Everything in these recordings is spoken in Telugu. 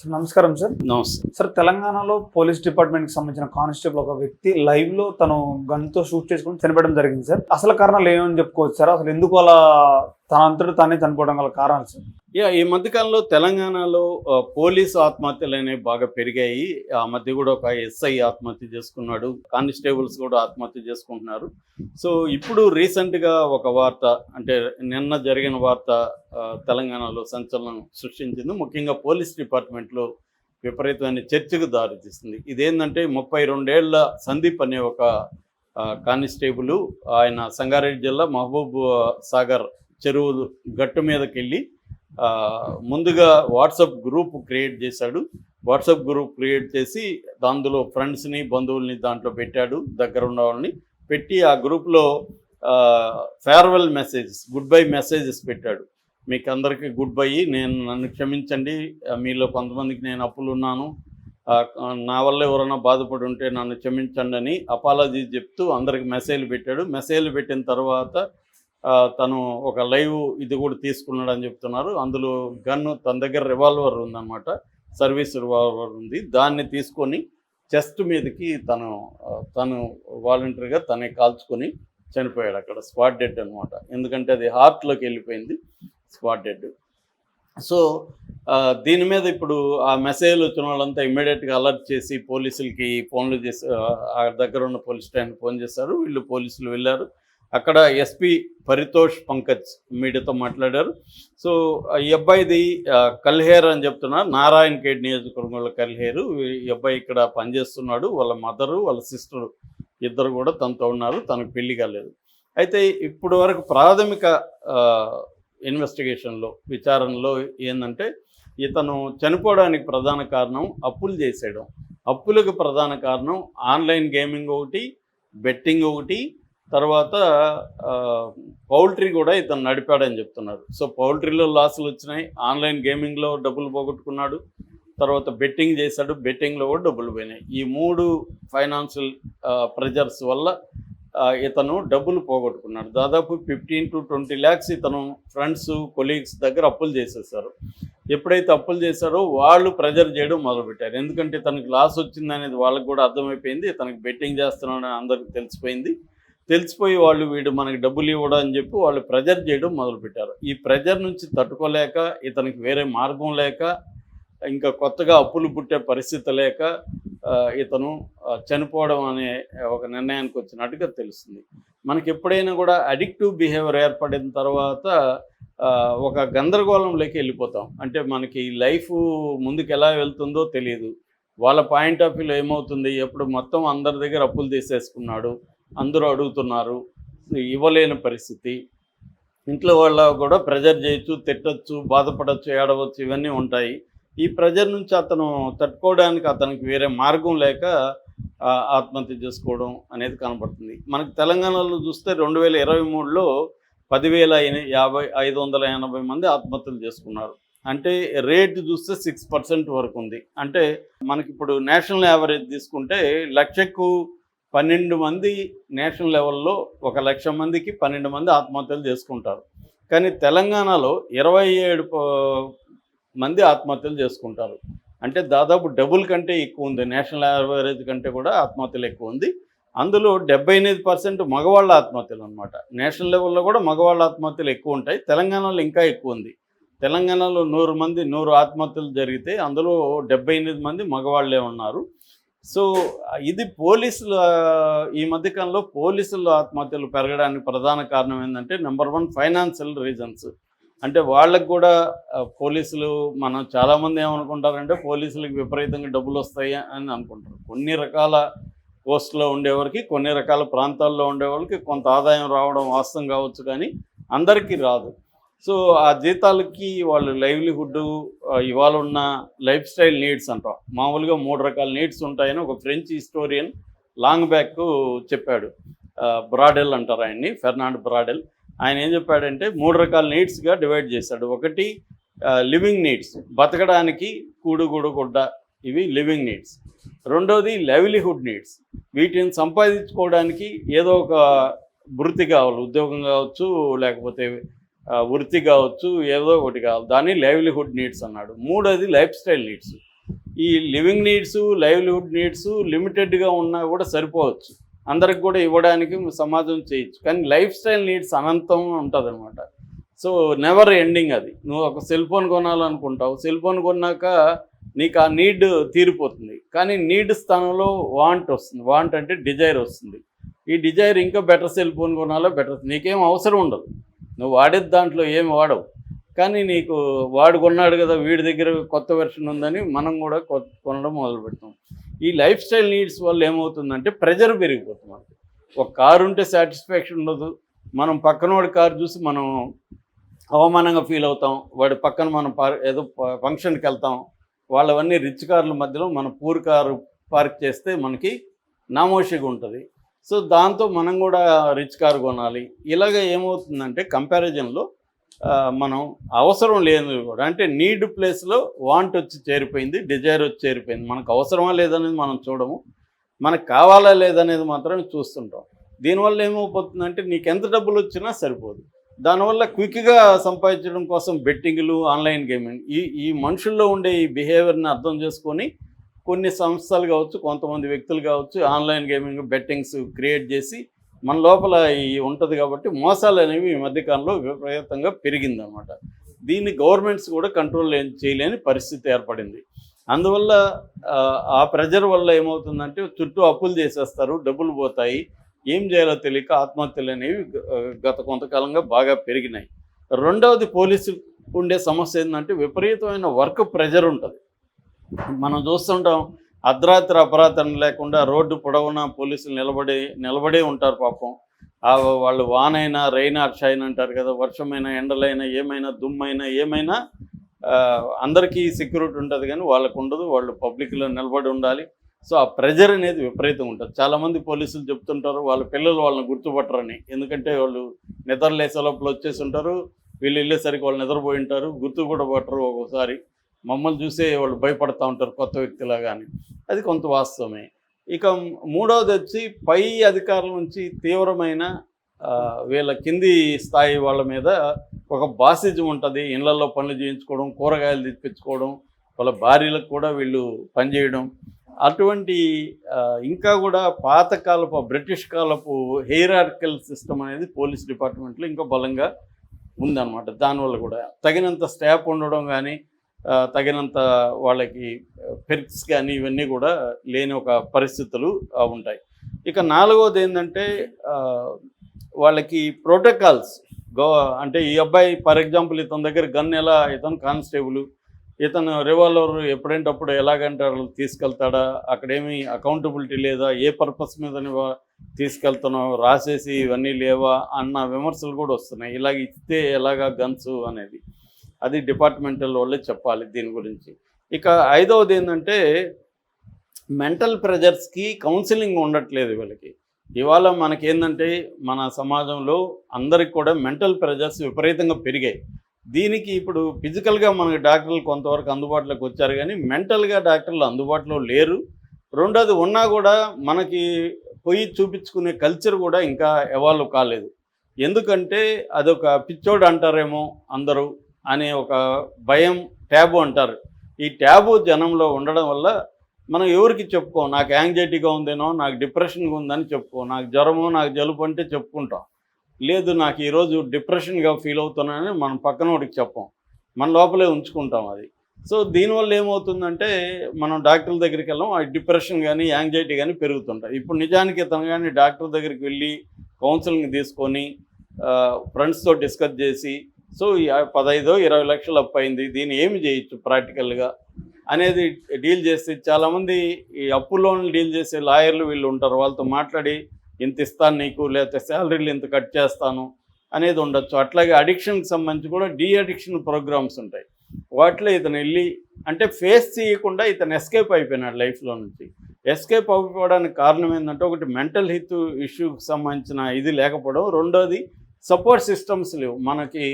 సార్ నమస్కారం సార్. నమస్తే. సార్ తెలంగాణలో పోలీస్ డిపార్ట్మెంట్కి సంబంధించిన కానిస్టేబుల్ ఒక వ్యక్తి లైవ్లో తను గన్తో షూట్ చేసుకుని చనిపోవడం జరిగింది సార్. అసలు కారణాలు ఏమని చెప్పుకోవచ్చు సార్? అసలు ఎందుకు అలా తన అంతటి తానే చనిపోవడం గల కారణాలు సార్ యా ఈ మధ్యకాలంలో తెలంగాణలో పోలీసు ఆత్మహత్యలు అనేవి బాగా పెరిగాయి. ఆ మధ్య కూడా ఒక ఎస్ఐ ఆత్మహత్య చేసుకున్నాడు. కానిస్టేబుల్స్ కూడా ఆత్మహత్య చేసుకుంటున్నారు. సో ఇప్పుడు రీసెంట్గా ఒక వార్త అంటే నిన్న జరిగిన వార్త తెలంగాణలో సంచలనం సృష్టించింది. ముఖ్యంగా పోలీస్ డిపార్ట్మెంట్లో విపరీతమైన చర్చకు దారితీస్తుంది ఇదేంటంటే ముప్పై రెండేళ్ళ సందీప్ అనే ఒక కానిస్టేబుల్ ఆయన సంగారెడ్డి జిల్లా మహబూబ్ సాగర్ చెరువు గట్టు మీదకి వెళ్ళి ముందుగా వాట్సాప్ గ్రూప్ క్రియేట్ చేశాడు. వాట్సాప్ గ్రూప్ క్రియేట్ చేసి అందులో ఫ్రెండ్స్ని బంధువుల్ని దాంట్లో పెట్టాడు దగ్గర ఉన్న వాళ్ళని పెట్టి ఆ గ్రూప్లో farewell messages goodbye messages పెట్టాడు. మీకు అందరికీ గుడ్ బై నేను నన్ను క్షమించండి మీలో కొంతమందికి నేను అప్పులు ఉన్నాను నా వల్ల ఎవరైనా బాధపడి ఉంటే నన్ను క్షమించండి అని అపాలజీ చెప్తూ అందరికి మెసేజ్లు పెట్టాడు. మెసేజ్లు పెట్టిన తర్వాత తను ఒక లైవ్ ఇది కూడా తీసుకున్నాడు అని చెప్తున్నారు. అందులో గన్ను తన దగ్గర రివాల్వర్ ఉందన్నమాట. సర్వీస్ రివాల్వర్ ఉంది. దాన్ని తీసుకొని చెస్ట్ మీదకి తను తను వాలంటరీగా తనే కాల్చుకొని చనిపోయాడు అక్కడ. స్పాట్ డెడ్ అనమాట ఎందుకంటే అది హార్ట్లోకి వెళ్ళిపోయింది స్పాట్ డెడ్. సో దీని మీద ఇప్పుడు ఆ మెసేజ్లు వచ్చిన వాళ్ళంతా ఇమ్మీడియట్గా అలర్ట్ చేసి పోలీసులకి ఫోన్లు చేసి ఆ, దగ్గర ఉన్న పోలీస్ స్టేషన్ ఫోన్ చేశారు. వీళ్ళు పోలీసులు వెళ్ళారు. అక్కడ ఎస్పీ పరితోష్ పంకజ్ మీడియాతో మాట్లాడారు. సో ఈ అబ్బాయిది కల్హేర్ అని చెప్తున్నారు నారాయణ ఖేడ్ నియోజకవర్గంలో కల్హేరు. ఈ అబ్బాయి ఇక్కడ పనిచేస్తున్నాడు. వాళ్ళ మదరు వాళ్ళ సిస్టరు ఇద్దరు కూడా తనతో ఉన్నారు. తనకు పెళ్ళి కాలేదు. అయితే ఇప్పుడు వరకు ప్రాథమిక ఇన్వెస్టిగేషన్లో విచారణలో ఏంటంటే ఇతను చనిపోవడానికి ప్రధాన కారణం అప్పులు చేసేయడం. అప్పులకు ప్రధాన కారణం ఆన్లైన్ గేమింగ్ ఒకటి బెట్టింగ్ ఒకటి తర్వాత పౌల్ట్రీ కూడా ఇతను నడిపాడని చెప్తున్నారు. సో పౌల్ట్రీలో లాసులు వచ్చినాయి. ఆన్లైన్ గేమింగ్లో డబ్బులు పోగొట్టుకున్నాడు. తర్వాత బెట్టింగ్ చేశాడు. బెట్టింగ్లో కూడా డబ్బులు పోయినాయి. ఈ మూడు ఫైనాన్షియల్ ప్రెజర్స్ వల్ల ఇతను డబ్బులు పోగొట్టుకున్నాడు. దాదాపు ఫిఫ్టీన్ టు ట్వంటీ ల్యాక్స్ ఇతను ఫ్రెండ్స్ కొలీగ్స్ దగ్గర అప్పులు చేసేసారు. ఎప్పుడైతే అప్పులు చేశారో వాళ్ళు ప్రెజర్ చేయడం మొదలుపెట్టారు. ఎందుకంటే తనకి లాస్ వచ్చింది అనేది వాళ్ళకి కూడా అర్థమైపోయింది. తనకి బెట్టింగ్ చేస్తున్నాడని అందరికి తెలిసిపోయింది. తెలిసిపోయి వాళ్ళు వీడు మనకి డబ్బులు ఇవ్వడం అని చెప్పి వాళ్ళు ప్రెజర్ చేయడం మొదలుపెట్టారు. ఈ ప్రెజర్ నుంచి తట్టుకోలేక ఇతనికి వేరే మార్గం లేక ఇంకా కొత్తగా అప్పులు పుట్టే పరిస్థితి లేక ఇతను చనిపోవడం అనే ఒక నిర్ణయానికి వచ్చినట్టుగా తెలుస్తుంది. మనకి ఎప్పుడైనా కూడా అడిక్టివ్ బిహేవియర్ ఏర్పడిన తర్వాత ఒక గందరగోళంలోకి వెళ్ళిపోతాం. అంటే మనకి లైఫ్ ముందుకు ఎలా వెళ్తుందో తెలియదు వాళ్ళ పాయింట్ ఆఫ్ వ్యూలో ఏమవుతుంది? ఎప్పుడు మొత్తం అందరి దగ్గర అప్పులు తీసేసుకున్నాడు. అందరూ అడుగుతున్నారు ఇవ్వలేని పరిస్థితి. ఇంట్లో వాళ్ళ కూడా ప్రెజర్ చేయొచ్చు తిట్టచ్చు బాధపడచ్చు ఏడవచ్చు ఇవన్నీ ఉంటాయి. ఈ ప్రెజర్ నుంచి అతను తట్టుకోవడానికి అతనికి వేరే మార్గం లేక ఆత్మహత్య చేసుకోవడం అనేది కనబడుతుంది. మనకి తెలంగాణలో చూస్తే రెండు వేల ఇరవై మూడులో పదివేల యాభై ఐదు వందల ఎనభై మంది ఆత్మహత్యలు చేసుకున్నారు. అంటే రేటు చూస్తే సిక్స్ పర్సెంట్ వరకు ఉంది. అంటే మనకి ఇప్పుడు నేషనల్ యావరేజ్ తీసుకుంటే లక్షకు పన్నెండు మంది నేషనల్ లెవెల్లో ఒక లక్ష మందికి పన్నెండు మంది ఆత్మహత్యలు చేసుకుంటారు. కానీ తెలంగాణలో ఇరవై ఏడు మంది ఆత్మహత్యలు చేసుకుంటారు. అంటే దాదాపు డబుల్ కంటే ఎక్కువ ఉంది. నేషనల్ యావరేజ్ కంటే కూడా ఆత్మహత్యలు ఎక్కువ ఉంది. అందులో డెబ్బై ఎనిమిది పర్సెంట్ మగవాళ్ళ ఆత్మహత్యలు అనమాట నేషనల్ లెవెల్లో కూడా మగవాళ్ళ ఆత్మహత్యలు ఎక్కువ ఉంటాయి. తెలంగాణలో ఇంకా ఎక్కువ ఉంది. తెలంగాణలో నూరు మంది నూరు ఆత్మహత్యలు జరిగితే అందులో డెబ్బై ఎనిమిది మంది మగవాళ్ళే ఉన్నారు. సో ఇది పోలీసుల ఈ మధ్యకాలంలో పోలీసుల ఆత్మహత్యలు పెరగడానికి ప్రధాన కారణం ఏంటంటే నెంబర్ వన్ ఫైనాన్షియల్ రీజన్స్ అంటే వాళ్ళకు కూడా పోలీసులు మనం చాలామంది ఏమనుకుంటారంటే పోలీసులకు విపరీతంగా డబ్బులు వస్తాయి అని అనుకుంటారు. కొన్ని రకాల పోస్టులో ఉండేవారికి కొన్ని రకాల ప్రాంతాల్లో ఉండేవాళ్ళకి కొంత ఆదాయం రావడం వాస్తవం కావచ్చు కానీ అందరికీ రాదు. సో ఆ జీతాలకి వాళ్ళు లైవ్లీహుడ్ ఇవాళ ఉన్న లైఫ్ స్టైల్ నీడ్స్ అంటాం. మామూలుగా మూడు రకాల నీడ్స్ ఉంటాయని ఒక ఫ్రెంచ్ హిస్టోరియన్ లాంగ్ బ్యాక్ చెప్పాడు. బ్రాడెల్ అంటారు ఆయన్ని ఫెర్నాండ్ బ్రాడెల్ ఆయన ఏం చెప్పాడంటే మూడు రకాల నీడ్స్గా డివైడ్ చేశాడు. ఒకటి లివింగ్ నీడ్స్ బతకడానికి కూడు గూడు గుడ్డ ఇవి లివింగ్ నీడ్స్ రెండోది లైవ్లీహుడ్ నీడ్స్ వీటిని సంపాదించుకోవడానికి ఏదో ఒక వృత్తి కావాలి ఉద్యోగం కావచ్చు లేకపోతే వృత్తి కావచ్చు ఏదో ఒకటి కావాలి. దాన్ని లైవ్లీహుడ్ నీడ్స్ అన్నాడు. మూడోది లైఫ్ స్టైల్ నీడ్స్ ఈ లివింగ్ నీడ్స్ లైవ్లీహుడ్ నీడ్స్ లిమిటెడ్గా ఉన్నా కూడా సరిపోవచ్చు. అందరికి కూడా ఇవ్వడానికి సమాజం చేయొచ్చు. కానీ లైఫ్ స్టైల్ నీడ్స్ అనంతం ఉంటుంది అనమాట సో నెవర్ ఎండింగ్ అది. నువ్వు ఒక సెల్ ఫోన్ కొనాలనుకుంటావు. సెల్ ఫోన్ కొన్నాక నీకు ఆ నీడ్ తీరిపోతుంది. కానీ నీడ్ స్థానంలో వాంట్ వస్తుంది. వాంట్ అంటే డిజైర్ వస్తుంది. ఈ డిజైర్ ఇంకా బెటర్ సెల్ ఫోన్ కొనాలో బెటర్ నీకేం అవసరం ఉండదు. నువ్వు వాడేది దాంట్లో ఏమి వాడవు. కానీ నీకు వాడు కొన్నాడు కదా వీడి దగ్గర కొత్త వెర్షన్ ఉందని మనం కూడా కొనడం మొదలు పెడతాం. ఈ లైఫ్ స్టైల్ నీడ్స్ వల్ల ఏమవుతుందంటే ప్రెజర్ పెరిగిపోతుంది మనకి. ఒక కారు ఉంటే సాటిస్ఫాక్షన్ ఉండదు. మనం పక్కన వాడి కారు చూసి మనం అవమానంగా ఫీల్ అవుతాం. వాడి పక్కన మనం ఏదో ఫంక్షన్కి వెళ్తాం. వాళ్ళవన్నీ రిచ్ కార్ల మధ్యలో మన పూర్ కారు పార్క్ చేస్తే మనకి నామోషిగా ఉంటుంది. సో దాంతో మనం కూడా రిచ్ కారు కొనాలి. ఇలాగ ఏమవుతుందంటే కంపారిజన్లో మనం అవసరం లేనిది కూడా అంటే నీడ్ ప్లేస్లో వాంట్ వచ్చి చేరిపోయింది డిజైర్ వచ్చి చేరిపోయింది. మనకు అవసరమా లేదనేది మనం చూడము. మనకు కావాలా లేదనేది మాత్రమే చూస్తుంటాం. దీనివల్ల ఏమైపోతుందంటే నీకు ఎంత డబ్బులు వచ్చినా సరిపోదు. దానివల్ల క్విక్గా సంపాదించడం కోసం బెట్టింగ్లు ఆన్లైన్ గేమింగ్ ఈ ఈ మనుషుల్లో ఉండే ఈ బిహేవియర్ని అర్థం చేసుకొని కొన్ని సంస్థలు కావచ్చు కొంతమంది వ్యక్తులు కావచ్చు ఆన్లైన్ గేమింగ్ బెట్టింగ్స్ క్రియేట్ చేసి మన లోపల ఈ ఉంటుంది కాబట్టి మోసాలు అనేవి ఈ మధ్యకాలంలో విపరీతంగా పెరిగిందనమాట దీన్ని గవర్నమెంట్స్ కూడా కంట్రోల్ చేయలేని పరిస్థితి ఏర్పడింది. అందువల్ల ఆ, ప్రెజర్ వల్ల ఏమవుతుందంటే చుట్టూ అప్పులు చేసేస్తారు డబ్బులు పోతాయి. ఏం చేయాలో తెలియక ఆత్మహత్యలు అనేవి గత కొంతకాలంగా బాగా పెరిగినాయి. రెండవది పోలీసు ఉండే సమస్య ఏంటంటే విపరీతమైన వర్క్ ప్రెజర్ ఉంటుంది. మనం చూస్తుంటాం అర్ధరాత్రి అపరాత్రం లేకుండా రోడ్డు పొడవునా పోలీసులు నిలబడి నిలబడే ఉంటారు పాపం. వాళ్ళు వానైనా రైన్ షైన్ అంటారు కదా వర్షమైనా ఎండలైనా ఏమైనా దుమ్మైనా ఏమైనా అందరికీ సెక్యూరిటీ ఉంటుంది కానీ వాళ్ళకు ఉండదు వాళ్ళు పబ్లిక్లో నిలబడి ఉండాలి. సో ఆ ప్రెజర్ అనేది విపరీతం ఉంటుంది. చాలామంది పోలీసులు చెప్తుంటారు వాళ్ళ పిల్లలు వాళ్ళని గుర్తుపట్టరని. ఎందుకంటే వాళ్ళు నిద్ర లేసే లోపల వచ్చేసి ఉంటారు వీళ్ళు వెళ్ళేసరికి వాళ్ళు నిద్రపోయి ఉంటారు గుర్తు కూడా పట్టరు ఒక్కోసారి. మమ్మల్ని చూసే వాళ్ళు భయపడతా ఉంటారు కొత్త వ్యక్తిలా కానీ అది కొంత వాస్తవమే. ఇక మూడవది వచ్చి పై అధికారుల నుంచి తీవ్రమైన వీళ్ళ కింది స్థాయి వాళ్ళ మీద ఒక బాసిజం ఉంటుంది. ఇళ్ళలో పనులు చేయించుకోవడం కూరగాయలు తెప్పించుకోవడం వాళ్ళ భార్యలకు కూడా వీళ్ళు పనిచేయడం. అటువంటి ఇంకా కూడా పాతకాలపు బ్రిటిష్ కాలపు హెయిరార్కల్ సిస్టమ్ అనేది పోలీస్ డిపార్ట్మెంట్లో ఇంకా బలంగా ఉందన్నమాట. దానివల్ల కూడా తగినంత స్టాఫ్ ఉండడం కానీ తగినంత వాళ్ళకి పెరిక్స్ కానీ ఇవన్నీ కూడా లేని ఒక పరిస్థితులు ఉంటాయి. ఇక నాలుగవది ఏంటంటే వాళ్ళకి ప్రోటోకాల్స్ గో అంటే ఈ అబ్బాయి ఫర్ ఎగ్జాంపుల్ ఇతని దగ్గర గన్ ఎలా ఇతను కానిస్టేబుల్ ఇతను రివాల్వర్ ఎప్పుడేంటప్పుడు ఎలాగంటే వాళ్ళు తీసుకెళ్తాడా అక్కడేమి అకౌంటబిలిటీ లేదా ఏ పర్పస్ మీద తీసుకెళ్తున్నావు రాసేసి ఇవన్నీ లేవా అన్న విమర్శలు కూడా వస్తున్నాయి. ఇలాగ ఇస్తే ఎలాగా గన్స్ అనేది. అది డిపార్ట్మెంటల్ వాళ్ళే చెప్పాలి దీని గురించి. ఇక ఐదవది ఏంటంటే మెంటల్ ప్రెజర్స్కి కౌన్సిలింగ్ ఉండట్లేదు వీళ్ళకి. ఇవాళ మనకేందంటే మన సమాజంలో అందరికి కూడా మెంటల్ ప్రెజర్స్ విపరీతంగా పెరిగాయి. దీనికి ఇప్పుడు ఫిజికల్గా మనకి డాక్టర్లు కొంతవరకు అందుబాటులోకి వచ్చారు కానీ మెంటల్గా డాక్టర్లు అందుబాటులో లేరు. రెండోది ఉన్నా కూడా మనకి పోయి చూపించుకునే కల్చర్ కూడా ఇంకా ఎవాల్వ్ కాలేదు. ఎందుకంటే అదొక పిచ్చోడు అంటారేమో అందరూ. అనే ఒక భయం ట్యాబు అంటారు. ఈ ట్యాబు జనంలో ఉండడం వల్ల మనం ఎవరికి చెప్పుకోం? నాకు యాంగ్జైటీగా ఉందేనో నాకు డిప్రెషన్గా ఉందని చెప్పుకో. నాకు జ్వరము నాకు జలుబు అంటే చెప్పుకుంటాం. లేదు నాకు ఈరోజు డిప్రెషన్గా ఫీల్ అవుతున్నానని మనం పక్కన వాడికి చెప్పం. మన లోపలే ఉంచుకుంటాం అది. సో దీనివల్ల ఏమవుతుందంటే మనం డాక్టర్ల దగ్గరికి వెళ్ళాం ఆ డిప్రెషన్ కానీ యాంగ్జైటీ కానీ పెరుగుతుంటాయి. ఇప్పుడు నిజానికి ఇతను కానీ డాక్టర్ దగ్గరికి వెళ్ళి కౌన్సిలింగ్ తీసుకొని ఫ్రెండ్స్తో డిస్కస్ చేసి సో ఈ పదహైదో ఇరవై లక్షలు అప్పు అయింది దీన్ని ఏమి చేయొచ్చు ప్రాక్టికల్గా? అనేది డీల్ చేస్తే చాలామంది ఈ అప్పు లోన్లు డీల్ చేసే లాయర్లు వీళ్ళు ఉంటారు. వాళ్ళతో మాట్లాడి ఇంత ఇస్తాను నీకు లేకపోతే శాలరీలు ఇంత కట్ చేస్తాను అనేది ఉండొచ్చు. అట్లాగే అడిక్షన్కి సంబంధించి కూడా డీ అడిక్షన్ ప్రోగ్రామ్స్ ఉంటాయి. వాటిలో ఇతను వెళ్ళి అంటే ఫేస్ చేయకుండా ఇతను ఎస్కేప్ అయిపోయినాడు లైఫ్లో నుంచి. ఎస్కేప్ అయిపోవడానికి కారణం ఏంటంటే ఒకటి మెంటల్ హెల్త్ ఇష్యూకి సంబంధించిన ఇది లేకపోవడం. రెండోది సపోర్ట్ సిస్టమ్స్ లేవు. మనకి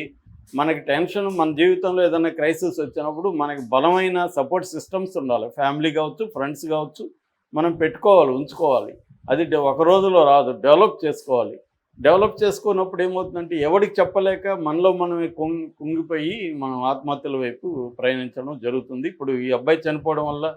మనకి టెన్షన్ మన జీవితంలో ఏదైనా క్రైసిస్ వచ్చినప్పుడు మనకి బలమైన సపోర్ట్ సిస్టమ్స్ ఉండాలి. ఫ్యామిలీ కావచ్చు ఫ్రెండ్స్ కావచ్చు మనం పెట్టుకోవాలి ఉంచుకోవాలి. అది ఒక రోజులో రాదు. డెవలప్ చేసుకోవాలి. డెవలప్ చేసుకున్నప్పుడు ఏమవుతుందంటే ఎవరికి చెప్పలేక మనలో మనమే కుంగిపోయి మనం ఆత్మహత్యల వైపు ప్రయాణించడం జరుగుతుంది. ఇప్పుడు ఈ అబ్బాయి చనిపోవడం వల్ల